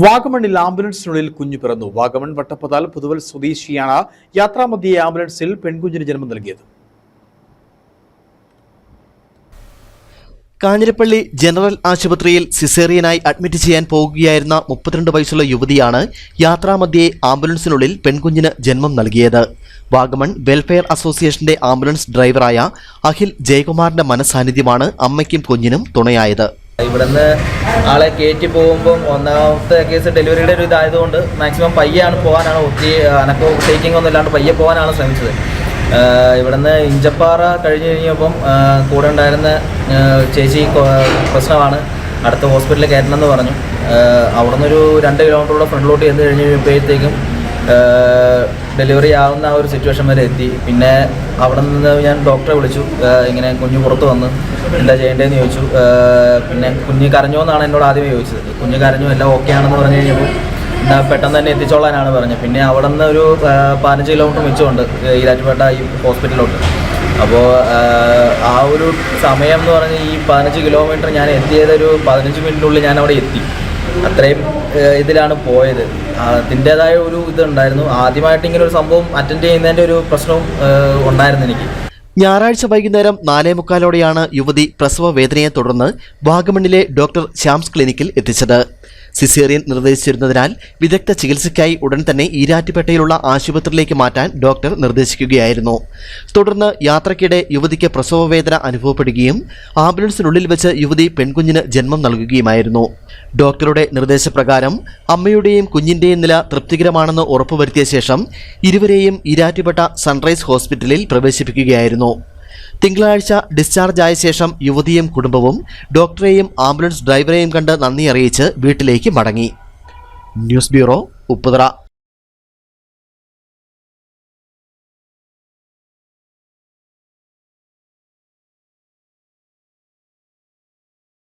വാഗമണിൽ ആംബുലൻസിനുള്ളിൽ കുഞ്ഞു പിറന്നു. വാഗമൺ വട്ടപ്പതാൽ പുതുവൽ സ്വദേശിയാണ്. യാത്രാമധ്യയെ ആംബുലൻസിൽ പെൺകുഞ്ഞിന് ജന്മം നൽകിയത്. കാഞ്ഞിരപ്പള്ളി ജനറൽ ആശുപത്രിയിൽ സിസേറിയനായി അഡ്മിറ്റ് ചെയ്യാൻ പോകുകയായിരുന്ന മുപ്പത്തിരണ്ട് വയസ്സുള്ള യുവതിയാണ് യാത്രാമധ്യേ ആംബുലൻസിനുള്ളിൽ പെൺകുഞ്ഞിന് ജന്മം നൽകിയത്. വാഗമൺ വെൽഫെയർ അസോസിയേഷന്റെ ആംബുലൻസ് ഡ്രൈവറായ അഖിൽ ജയകുമാറിന്റെ മനസാന്നിധ്യമാണ് അമ്മയ്ക്കും കുഞ്ഞിനും തുണയായത്. ഇവിടുന്ന് ആളെ കയറ്റി പോകുമ്പം ഒന്നാമത്തെ കേസ് ഡെലിവറിയുടെ ഒരു ഇതായതുകൊണ്ട് മാക്സിമം പയ്യാണ് പോകാനാണ് ഒത്തിരി അനക്കോ ടേക്കിംഗ് ഒന്നും ഇല്ലാണ്ട് പയ്യെ പോകാനാണ് ശ്രമിച്ചത്. ഇവിടുന്ന് ഇഞ്ചപ്പാറ കഴിഞ്ഞ് കഴിഞ്ഞപ്പം കൂടെ ഉണ്ടായിരുന്ന ചേച്ചി പ്രശ്നമാണ്. അടുത്ത ഹോസ്പിറ്റലിൽ കയറ്റണമെന്ന് പറഞ്ഞു. അവിടുന്ന് ഒരു രണ്ട് കിലോമീറ്ററോളം ഫ്രണ്ടിലോട്ട് ചെന്ന് കഴിഞ്ഞ് കഴിയുമ്പോഴത്തേക്കും ഡെലിവറി ആവുന്ന ആ ഒരു സിറ്റുവേഷൻ വരെ എത്തി. പിന്നെ അവിടെ നിന്ന് ഞാൻ ഡോക്ടറെ വിളിച്ചു. ഇങ്ങനെ കുഞ്ഞു പുറത്ത് വന്ന് എന്താ ചെയ്യേണ്ടതെന്ന് ചോദിച്ചു. പിന്നെ കുഞ്ഞ് കരഞ്ഞോ എന്നാണ് എന്നോട് ആദ്യമേ ചോദിച്ചത്. കുഞ്ഞ് കരഞ്ഞു എല്ലാം ഓക്കെ ആണെന്ന് പറഞ്ഞു കഴിഞ്ഞപ്പോൾ എന്നാ പെട്ടെന്ന് തന്നെ എത്തിച്ചോളാനാണ് പറഞ്ഞത്. പിന്നെ അവിടെ നിന്ന് ഒരു പതിനഞ്ച് കിലോമീറ്റർ മിച്ചമുണ്ട് ഈരാറ്റുപേട്ട ഈ ഹോസ്പിറ്റലിലോട്ട് അപ്പോൾ ആ ഒരു സമയം എന്ന് പറഞ്ഞ് ഈ പതിനഞ്ച് കിലോമീറ്റർ ഞാൻ എത്തിയത് ഒരു പതിനഞ്ച് മിനിറ്റിനുള്ളിൽ ഞാൻ അവിടെ എത്തി. അത്രയും ഇതിലാണ് പോയത്. അതിന്റെതായ ഒരു ഇതുണ്ടായിരുന്നു. ആദ്യമായിട്ട് ഇങ്ങനെ ഒരു സംഭവം അറ്റൻഡ് ചെയ്യുന്നതിന്റെ ഒരു പ്രശ്നവും ഉണ്ടായിരുന്നു എനിക്ക്. ഞായറാഴ്ച വൈകുന്നേരം നാലേ മുക്കാലോടെയാണ് യുവതി പ്രസവ വേദനയെ തുടർന്ന് വാഗമണ്ണിലെ ഡോക്ടർ ശ്യാംസ് ക്ലിനിക്കിൽ എത്തിച്ചത്. സിസേറിയൻ നിർദ്ദേശിച്ചിരുന്നതിനാൽ വിദഗ്ധ ചികിത്സയ്ക്കായി ഉടൻ തന്നെ ഈരാറ്റുപേട്ടയിലുള്ള ആശുപത്രിയിലേക്ക് മാറ്റാൻ ഡോക്ടർ നിർദ്ദേശിക്കുകയായിരുന്നു. തുടർന്ന് യാത്രയ്ക്കിടെ യുവതിക്ക് പ്രസവ വേദന അനുഭവപ്പെടുകയും ആംബുലൻസിനുള്ളിൽ വെച്ച് യുവതി പെൺകുഞ്ഞിന് ജന്മം നൽകുകയുമായിരുന്നു. ഡോക്ടറുടെ നിർദ്ദേശപ്രകാരം അമ്മയുടെയും കുഞ്ഞിന്റെയും നില തൃപ്തികരമാണെന്ന് ഉറപ്പുവരുത്തിയ ശേഷം ഇരുവരെയും ഈരാറ്റുപേട്ട സൺറൈസ് ഹോസ്പിറ്റലിൽ പ്രവേശിപ്പിക്കുകയായിരുന്നു. തിങ്കളാഴ്ച ഡിസ്ചാർജ് ആയ ശേഷം യുവതിയും കുടുംബവും ഡോക്ടറെയും ആംബുലൻസ് ഡ്രൈവറെയും കണ്ട് നന്ദി അറിയിച്ച് വീട്ടിലേക്ക് മടങ്ങി. News bureau Upputhara.